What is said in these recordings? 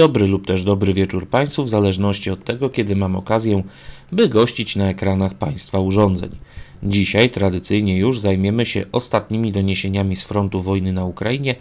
Dobry lub też dobry wieczór Państwu, w zależności od tego, kiedy mam okazję, by gościć na ekranach Państwa urządzeń. Dzisiaj tradycyjnie już zajmiemy się ostatnimi doniesieniami z frontu wojny na Ukrainie,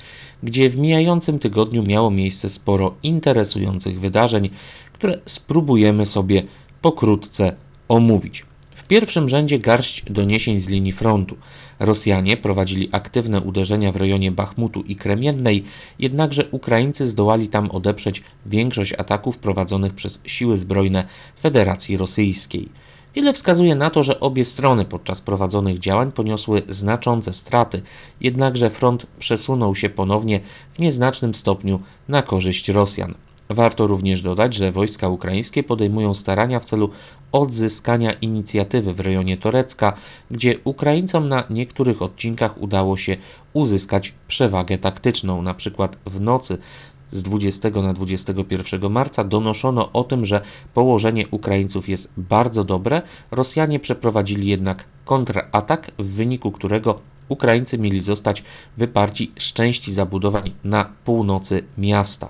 gdzie w mijającym tygodniu miało miejsce sporo interesujących wydarzeń, które spróbujemy sobie pokrótce omówić. Pierwszym rzędzie garść doniesień z linii frontu. Rosjanie prowadzili aktywne uderzenia w rejonie Bachmutu i Kremiennej, jednakże Ukraińcy zdołali tam odeprzeć większość ataków prowadzonych przez siły zbrojne Federacji Rosyjskiej. Wiele wskazuje na to, że obie strony podczas prowadzonych działań poniosły znaczące straty, jednakże front przesunął się ponownie w nieznacznym stopniu na korzyść Rosjan. Warto również dodać, że wojska ukraińskie podejmują starania w celu odzyskania inicjatywy w rejonie Torecka, gdzie Ukraińcom na niektórych odcinkach udało się uzyskać przewagę taktyczną. Na przykład w nocy z 20 na 21 marca donoszono o tym, że położenie Ukraińców jest bardzo dobre. Rosjanie przeprowadzili jednak kontratak, w wyniku którego Ukraińcy mieli zostać wyparci z części zabudowań na północy miasta.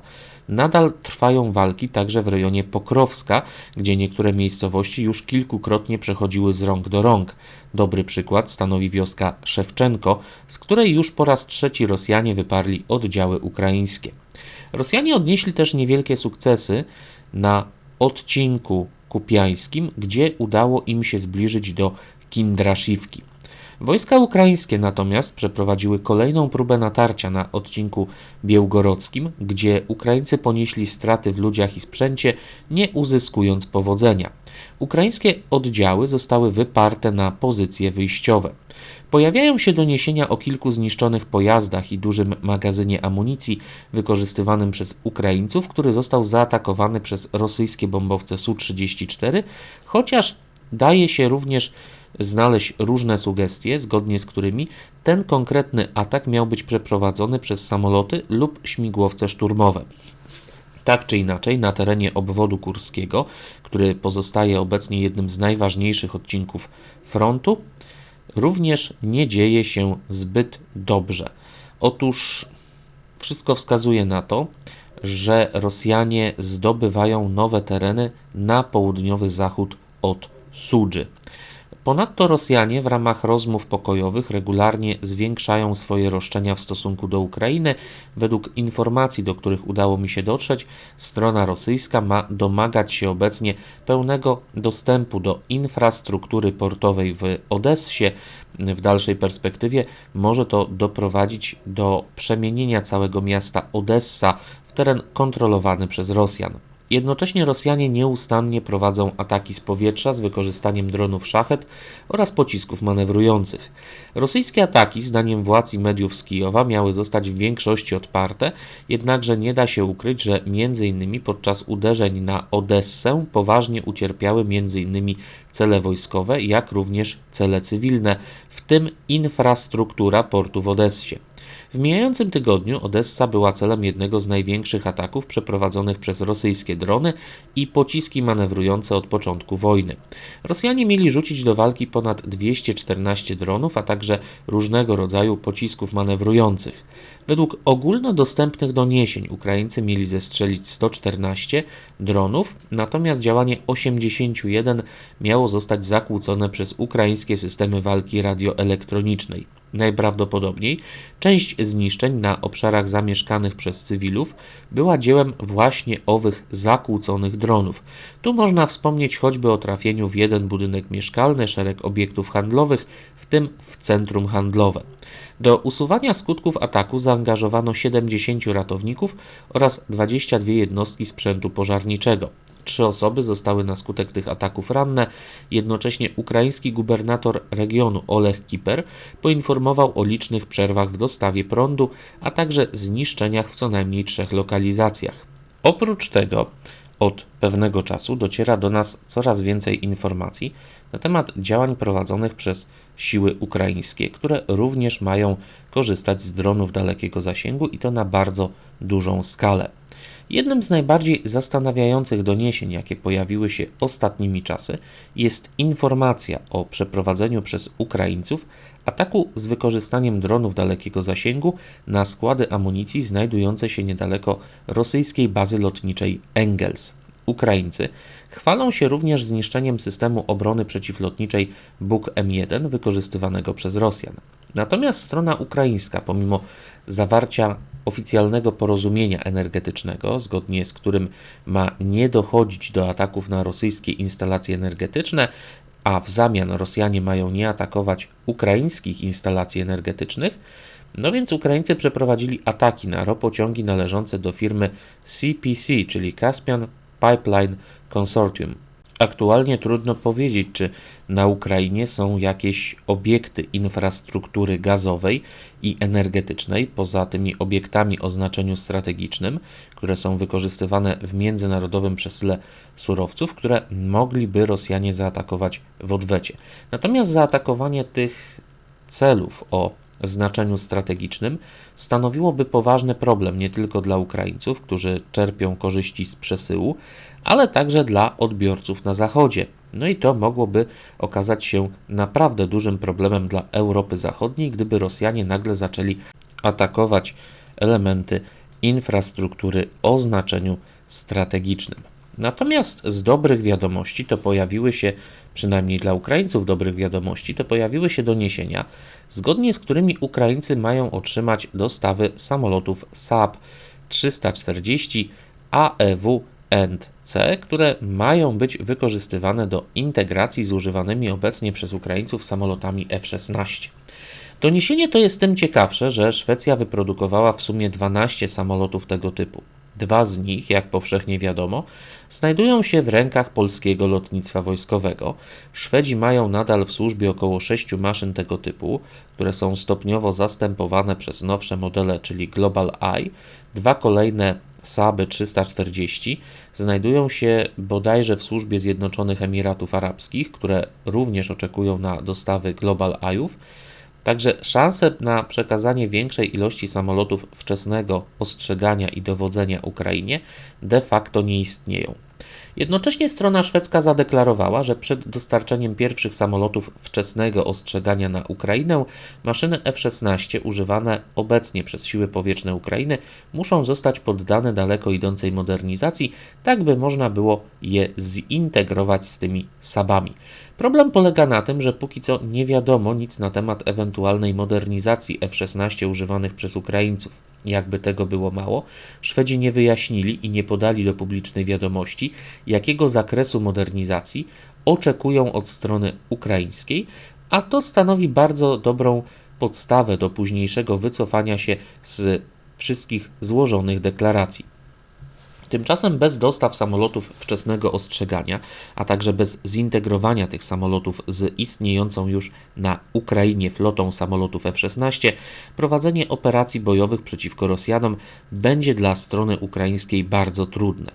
Nadal trwają walki także w rejonie Pokrowska, gdzie niektóre miejscowości już kilkukrotnie przechodziły z rąk do rąk. Dobry przykład stanowi wioska Szewczenko, z której już po raz trzeci Rosjanie wyparli oddziały ukraińskie. Rosjanie odnieśli też niewielkie sukcesy na odcinku kupiańskim, gdzie udało im się zbliżyć do Kindraszivki. Wojska ukraińskie natomiast przeprowadziły kolejną próbę natarcia na odcinku białgorodzkim, gdzie Ukraińcy ponieśli straty w ludziach i sprzęcie, nie uzyskując powodzenia. Ukraińskie oddziały zostały wyparte na pozycje wyjściowe. Pojawiają się doniesienia o kilku zniszczonych pojazdach i dużym magazynie amunicji wykorzystywanym przez Ukraińców, który został zaatakowany przez rosyjskie bombowce Su-34, chociaż daje się również znaleźć różne sugestie, zgodnie z którymi ten konkretny atak miał być przeprowadzony przez samoloty lub śmigłowce szturmowe. Tak czy inaczej, na terenie obwodu kurskiego, który pozostaje obecnie jednym z najważniejszych odcinków frontu, również nie dzieje się zbyt dobrze. Otóż wszystko wskazuje na to, że Rosjanie zdobywają nowe tereny na południowy zachód od Sudży. Ponadto Rosjanie w ramach rozmów pokojowych regularnie zwiększają swoje roszczenia w stosunku do Ukrainy. Według informacji, do których udało mi się dotrzeć, strona rosyjska ma domagać się obecnie pełnego dostępu do infrastruktury portowej w Odessie. W dalszej perspektywie może to doprowadzić do przemienienia całego miasta Odessa w teren kontrolowany przez Rosjan. Jednocześnie Rosjanie nieustannie prowadzą ataki z powietrza z wykorzystaniem dronów szachet oraz pocisków manewrujących. Rosyjskie ataki, zdaniem władz i mediów z Kijowa, miały zostać w większości odparte, jednakże nie da się ukryć, że m.in. podczas uderzeń na Odessę poważnie ucierpiały m.in. cele wojskowe, jak również cele cywilne, w tym infrastruktura portu w Odessie. W mijającym tygodniu Odessa była celem jednego z największych ataków przeprowadzonych przez rosyjskie drony i pociski manewrujące od początku wojny. Rosjanie mieli rzucić do walki ponad 214 dronów, a także różnego rodzaju pocisków manewrujących. Według ogólnodostępnych doniesień Ukraińcy mieli zestrzelić 114 dronów, natomiast działanie 81 miało zostać zakłócone przez ukraińskie systemy walki radioelektronicznej. Najprawdopodobniej część zniszczeń na obszarach zamieszkanych przez cywilów była dziełem właśnie owych zakłóconych dronów. Tu można wspomnieć choćby o trafieniu w jeden budynek mieszkalny, szereg obiektów handlowych, w tym w centrum handlowe. Do usuwania skutków ataku zaangażowano 70 ratowników oraz 22 jednostki sprzętu pożarniczego. Trzy osoby zostały na skutek tych ataków ranne. Jednocześnie ukraiński gubernator regionu Olech Kiper poinformował o licznych przerwach w dostawie prądu, a także zniszczeniach w co najmniej trzech lokalizacjach. Oprócz tego od pewnego czasu dociera do nas coraz więcej informacji na temat działań prowadzonych przez siły ukraińskie, które również mają korzystać z dronów dalekiego zasięgu i to na bardzo dużą skalę. Jednym z najbardziej zastanawiających doniesień, jakie pojawiły się ostatnimi czasy, jest informacja o przeprowadzeniu przez Ukraińców ataku z wykorzystaniem dronów dalekiego zasięgu na składy amunicji znajdujące się niedaleko rosyjskiej bazy lotniczej Engels. Ukraińcy chwalą się również zniszczeniem systemu obrony przeciwlotniczej Buk M1 wykorzystywanego przez Rosjan. Natomiast strona ukraińska, pomimo zawarcia oficjalnego porozumienia energetycznego, zgodnie z którym ma nie dochodzić do ataków na rosyjskie instalacje energetyczne, a w zamian Rosjanie mają nie atakować ukraińskich instalacji energetycznych, no więc Ukraińcy przeprowadzili ataki na ropociągi należące do firmy CPC, czyli Caspian Pipeline Consortium. Aktualnie trudno powiedzieć, czy na Ukrainie są jakieś obiekty infrastruktury gazowej i energetycznej, poza tymi obiektami o znaczeniu strategicznym, które są wykorzystywane w międzynarodowym przesyle surowców, które mogliby Rosjanie zaatakować w odwecie. Natomiast zaatakowanie tych celów o znaczeniu strategicznym stanowiłoby poważny problem nie tylko dla Ukraińców, którzy czerpią korzyści z przesyłu, ale także dla odbiorców na Zachodzie. No i to mogłoby okazać się naprawdę dużym problemem dla Europy Zachodniej, gdyby Rosjanie nagle zaczęli atakować elementy infrastruktury o znaczeniu strategicznym. Natomiast z dobrych wiadomości to pojawiły się, przynajmniej dla Ukraińców dobrych wiadomości, to pojawiły się doniesienia, zgodnie z którymi Ukraińcy mają otrzymać dostawy samolotów Saab 340 AEW C, które mają być wykorzystywane do integracji z używanymi obecnie przez Ukraińców samolotami F-16. Doniesienie to jest tym ciekawsze, że Szwecja wyprodukowała w sumie 12 samolotów tego typu. Dwa z nich, jak powszechnie wiadomo, znajdują się w rękach polskiego lotnictwa wojskowego. Szwedzi mają nadal w służbie około 6 maszyn tego typu, które są stopniowo zastępowane przez nowsze modele, czyli Global Eye. Dwa kolejne Saaby 340 znajdują się bodajże w służbie Zjednoczonych Emiratów Arabskich, które również oczekują na dostawy Global Eye'ów. Także szanse na przekazanie większej ilości samolotów wczesnego ostrzegania i dowodzenia Ukrainie de facto nie istnieją. Jednocześnie strona szwedzka zadeklarowała, że przed dostarczeniem pierwszych samolotów wczesnego ostrzegania na Ukrainę, maszyny F-16 używane obecnie przez siły powietrzne Ukrainy muszą zostać poddane daleko idącej modernizacji, tak by można było je zintegrować z tymi sabami. Problem polega na tym, że póki co nie wiadomo nic na temat ewentualnej modernizacji F-16 używanych przez Ukraińców. Jakby tego było mało, Szwedzi nie wyjaśnili i nie podali do publicznej wiadomości, jakiego zakresu modernizacji oczekują od strony ukraińskiej, a to stanowi bardzo dobrą podstawę do późniejszego wycofania się z wszystkich złożonych deklaracji. Tymczasem bez dostaw samolotów wczesnego ostrzegania, a także bez zintegrowania tych samolotów z istniejącą już na Ukrainie flotą samolotów F-16, prowadzenie operacji bojowych przeciwko Rosjanom będzie dla strony ukraińskiej bardzo trudne.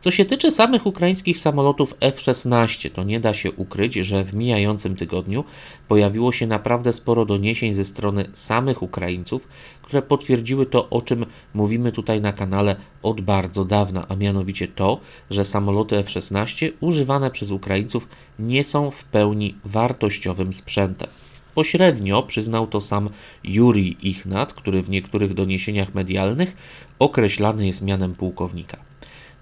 Co się tyczy samych ukraińskich samolotów F-16, to nie da się ukryć, że w mijającym tygodniu pojawiło się naprawdę sporo doniesień ze strony samych Ukraińców, które potwierdziły to, o czym mówimy tutaj na kanale od bardzo dawna, a mianowicie to, że samoloty F-16 używane przez Ukraińców nie są w pełni wartościowym sprzętem. Pośrednio przyznał to sam Juri Ichnat, który w niektórych doniesieniach medialnych określany jest mianem pułkownika.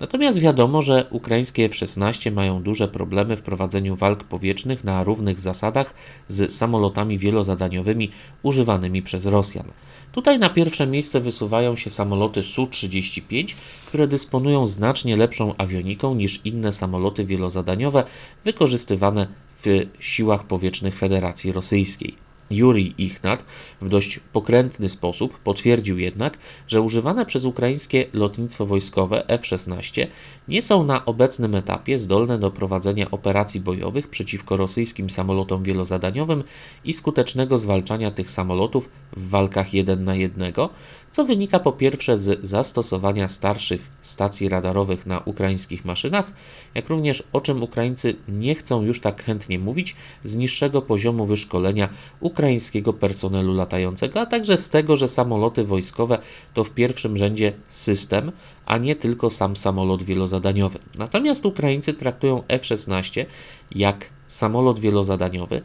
Natomiast wiadomo, że ukraińskie F-16 mają duże problemy w prowadzeniu walk powietrznych na równych zasadach z samolotami wielozadaniowymi używanymi przez Rosjan. Tutaj na pierwsze miejsce wysuwają się samoloty Su-35, które dysponują znacznie lepszą awioniką niż inne samoloty wielozadaniowe wykorzystywane w siłach powietrznych Federacji Rosyjskiej. Juri Ichnat w dość pokrętny sposób potwierdził jednak, że używane przez ukraińskie lotnictwo wojskowe F-16 nie są na obecnym etapie zdolne do prowadzenia operacji bojowych przeciwko rosyjskim samolotom wielozadaniowym i skutecznego zwalczania tych samolotów w walkach jeden na jednego, co wynika po pierwsze z zastosowania starszych stacji radarowych na ukraińskich maszynach, jak również o czym Ukraińcy nie chcą już tak chętnie mówić, z niższego poziomu wyszkolenia ukraińskiego personelu latającego, a także z tego, że samoloty wojskowe to w pierwszym rzędzie system, a nie tylko sam samolot wielozadaniowy. Natomiast Ukraińcy traktują F-16 jak samolot wielozadaniowy,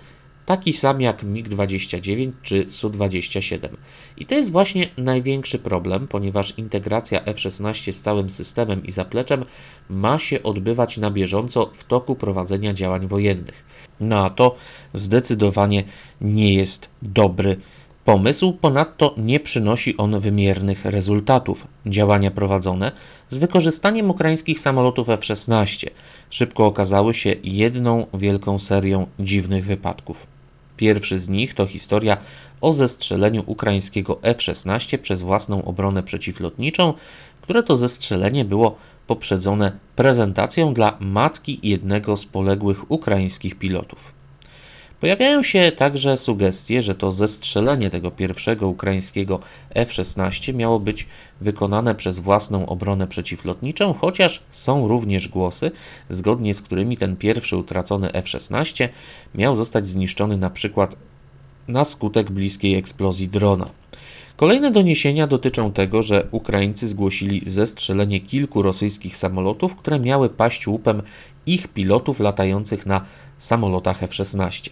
taki sam jak MiG-29 czy Su-27. I to jest właśnie największy problem, ponieważ integracja F-16 z całym systemem i zapleczem ma się odbywać na bieżąco w toku prowadzenia działań wojennych. No a to zdecydowanie nie jest dobry pomysł, ponadto nie przynosi on wymiernych rezultatów. Działania prowadzone z wykorzystaniem ukraińskich samolotów F-16 szybko okazały się jedną wielką serią dziwnych wypadków. Pierwszy z nich to historia o zestrzeleniu ukraińskiego F-16 przez własną obronę przeciwlotniczą, które to zestrzelenie było poprzedzone prezentacją dla matki jednego z poległych ukraińskich pilotów. Pojawiają się także sugestie, że to zestrzelenie tego pierwszego ukraińskiego F-16 miało być wykonane przez własną obronę przeciwlotniczą, chociaż są również głosy, zgodnie z którymi ten pierwszy utracony F-16 miał zostać zniszczony na przykład na skutek bliskiej eksplozji drona. Kolejne doniesienia dotyczą tego, że Ukraińcy zgłosili zestrzelenie kilku rosyjskich samolotów, które miały paść łupem ich pilotów latających na samolotach F-16.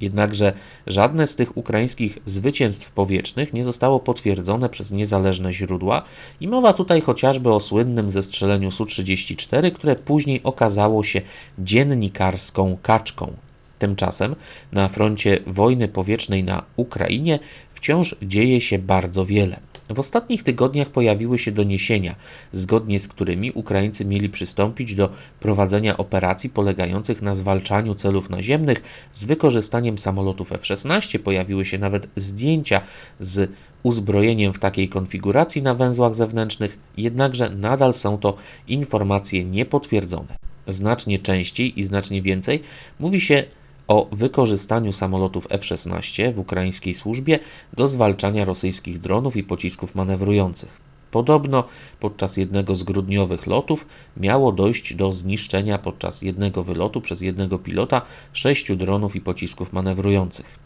Jednakże żadne z tych ukraińskich zwycięstw powietrznych nie zostało potwierdzone przez niezależne źródła i mowa tutaj chociażby o słynnym zestrzeleniu Su-34, które później okazało się dziennikarską kaczką. Tymczasem na froncie wojny powietrznej na Ukrainie wciąż dzieje się bardzo wiele. W ostatnich tygodniach pojawiły się doniesienia, zgodnie z którymi Ukraińcy mieli przystąpić do prowadzenia operacji polegających na zwalczaniu celów naziemnych z wykorzystaniem samolotów F-16. Pojawiły się nawet zdjęcia z uzbrojeniem w takiej konfiguracji na węzłach zewnętrznych, jednakże nadal są to informacje niepotwierdzone. Znacznie częściej i znacznie więcej mówi się o wykorzystaniu samolotów F-16 w ukraińskiej służbie do zwalczania rosyjskich dronów i pocisków manewrujących. Podobno podczas jednego z grudniowych lotów miało dojść do zniszczenia podczas jednego wylotu przez jednego pilota sześciu dronów i pocisków manewrujących.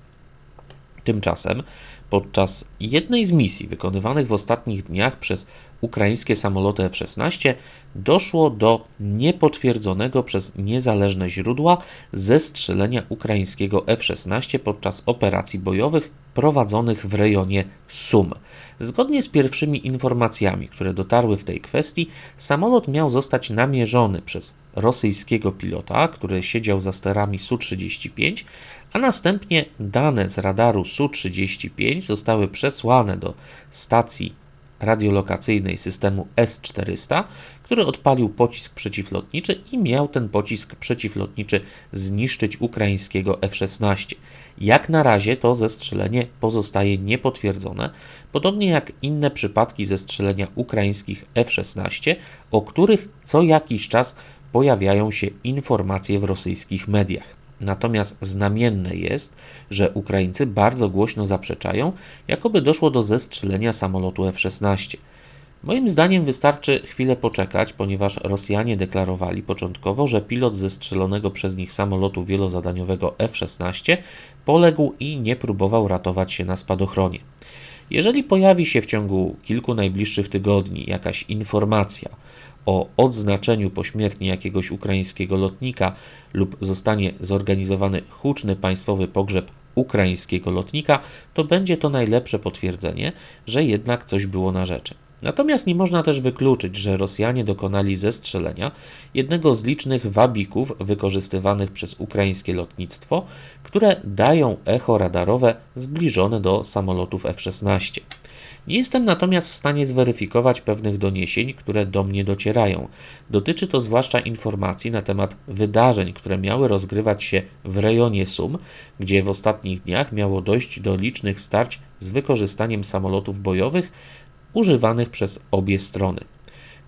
Tymczasem podczas jednej z misji wykonywanych w ostatnich dniach przez ukraińskie samoloty F-16 doszło do niepotwierdzonego przez niezależne źródła zestrzelenia ukraińskiego F-16 podczas operacji bojowych prowadzonych w rejonie Sum. Zgodnie z pierwszymi informacjami, które dotarły w tej kwestii, samolot miał zostać namierzony przez rosyjskiego pilota, który siedział za sterami Su-35, a następnie dane z radaru Su-35 zostały przesłane do stacji radiolokacyjnej systemu S-400, który odpalił pocisk przeciwlotniczy i miał ten pocisk przeciwlotniczy zniszczyć ukraińskiego F-16. Jak na razie to zestrzelenie pozostaje niepotwierdzone, podobnie jak inne przypadki zestrzelenia ukraińskich F-16, o których co jakiś czas pojawiają się informacje w rosyjskich mediach. Natomiast znamienne jest, że Ukraińcy bardzo głośno zaprzeczają, jakoby doszło do zestrzelenia samolotu F-16. Moim zdaniem wystarczy chwilę poczekać, ponieważ Rosjanie deklarowali początkowo, że pilot zestrzelonego przez nich samolotu wielozadaniowego F-16 poległ i nie próbował ratować się na spadochronie. Jeżeli pojawi się w ciągu kilku najbliższych tygodni jakaś informacja o odznaczeniu pośmiertnie jakiegoś ukraińskiego lotnika lub zostanie zorganizowany huczny państwowy pogrzeb ukraińskiego lotnika, to będzie to najlepsze potwierdzenie, że jednak coś było na rzeczy. Natomiast nie można też wykluczyć, że Rosjanie dokonali zestrzelenia jednego z licznych wabików wykorzystywanych przez ukraińskie lotnictwo, które dają echo radarowe zbliżone do samolotów F-16. Nie jestem natomiast w stanie zweryfikować pewnych doniesień, które do mnie docierają. Dotyczy to zwłaszcza informacji na temat wydarzeń, które miały rozgrywać się w rejonie Sum, gdzie w ostatnich dniach miało dojść do licznych starć z wykorzystaniem samolotów bojowych używanych przez obie strony.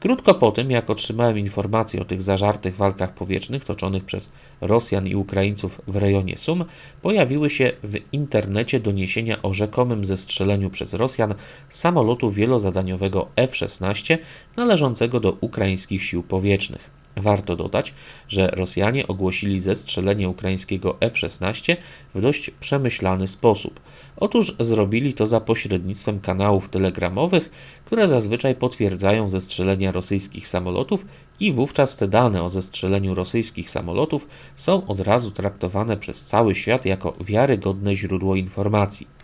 Krótko po tym, jak otrzymałem informacje o tych zażartych walkach powietrznych toczonych przez Rosjan i Ukraińców w rejonie Sum, pojawiły się w internecie doniesienia o rzekomym zestrzeleniu przez Rosjan samolotu wielozadaniowego F-16 należącego do ukraińskich sił powietrznych. Warto dodać, że Rosjanie ogłosili zestrzelenie ukraińskiego F-16 w dość przemyślany sposób. Otóż zrobili to za pośrednictwem kanałów telegramowych, które zazwyczaj potwierdzają zestrzelenia rosyjskich samolotów i wówczas te dane o zestrzeleniu rosyjskich samolotów są od razu traktowane przez cały świat jako wiarygodne źródło informacji.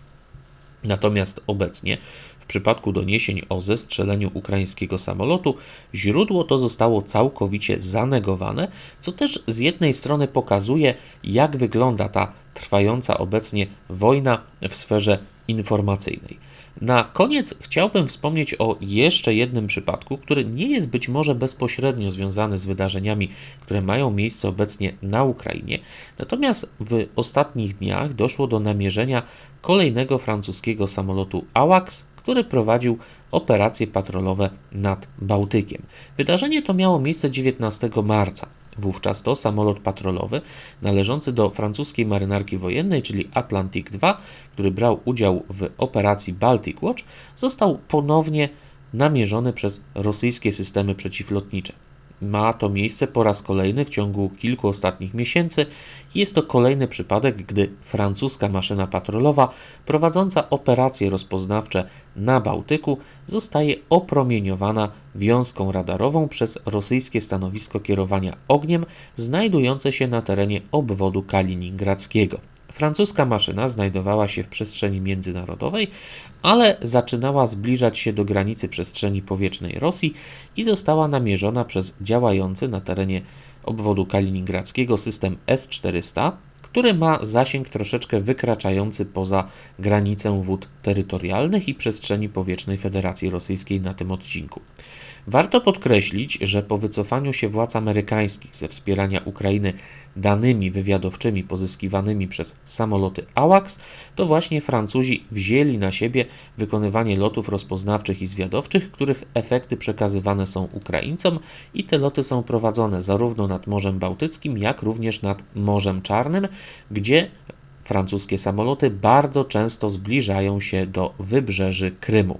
Natomiast obecnie, w przypadku doniesień o zestrzeleniu ukraińskiego samolotu, źródło to zostało całkowicie zanegowane, co też z jednej strony pokazuje, jak wygląda ta trwająca obecnie wojna w sferze informacyjnej. Na koniec chciałbym wspomnieć o jeszcze jednym przypadku, który nie jest być może bezpośrednio związany z wydarzeniami, które mają miejsce obecnie na Ukrainie. Natomiast w ostatnich dniach doszło do namierzenia kolejnego francuskiego samolotu AWACS, który prowadził operacje patrolowe nad Bałtykiem. Wydarzenie to miało miejsce 19 marca. Wówczas to samolot patrolowy należący do francuskiej marynarki wojennej, czyli Atlantic II, który brał udział w operacji Baltic Watch, został ponownie namierzony przez rosyjskie systemy przeciwlotnicze. Ma to miejsce po raz kolejny w ciągu kilku ostatnich miesięcy i jest to kolejny przypadek, gdy francuska maszyna patrolowa prowadząca operacje rozpoznawcze na Bałtyku zostaje opromieniowana wiązką radarową przez rosyjskie stanowisko kierowania ogniem znajdujące się na terenie obwodu kaliningradzkiego. Francuska maszyna znajdowała się w przestrzeni międzynarodowej, ale zaczynała zbliżać się do granicy przestrzeni powietrznej Rosji i została namierzona przez działający na terenie obwodu kaliningradzkiego system S-400, który ma zasięg troszeczkę wykraczający poza granicę wód terytorialnych i przestrzeni powietrznej Federacji Rosyjskiej na tym odcinku. Warto podkreślić, że po wycofaniu się władz amerykańskich ze wspierania Ukrainy danymi wywiadowczymi pozyskiwanymi przez samoloty AWACS, to właśnie Francuzi wzięli na siebie wykonywanie lotów rozpoznawczych i zwiadowczych, których efekty przekazywane są Ukraińcom i te loty są prowadzone zarówno nad Morzem Bałtyckim, jak również nad Morzem Czarnym, gdzie francuskie samoloty bardzo często zbliżają się do wybrzeży Krymu.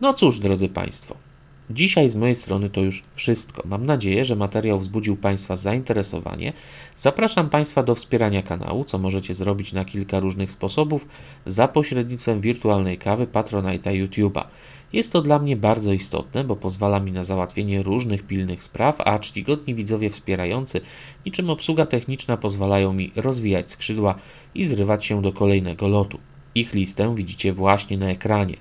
No cóż, drodzy Państwo, Dzisiaj z mojej strony to już wszystko. Mam nadzieję, że materiał wzbudził Państwa zainteresowanie. Zapraszam Państwa do wspierania kanału, co możecie zrobić na kilka różnych sposobów za pośrednictwem wirtualnej kawy Patronite'a YouTube'a. Jest to dla mnie bardzo istotne, bo pozwala mi na załatwienie różnych pilnych spraw, a czcigodni widzowie wspierający, niczym obsługa techniczna, pozwalają mi rozwijać skrzydła i zrywać się do kolejnego lotu. Ich listę widzicie właśnie na ekranie.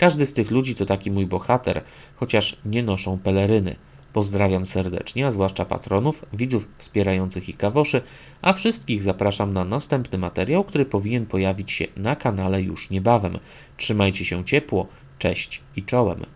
Każdy z tych ludzi to taki mój bohater, chociaż nie noszą peleryny. Pozdrawiam serdecznie, a zwłaszcza patronów, widzów wspierających i kawoszy, a wszystkich zapraszam na następny materiał, który powinien pojawić się na kanale już niebawem. Trzymajcie się ciepło, cześć i czołem.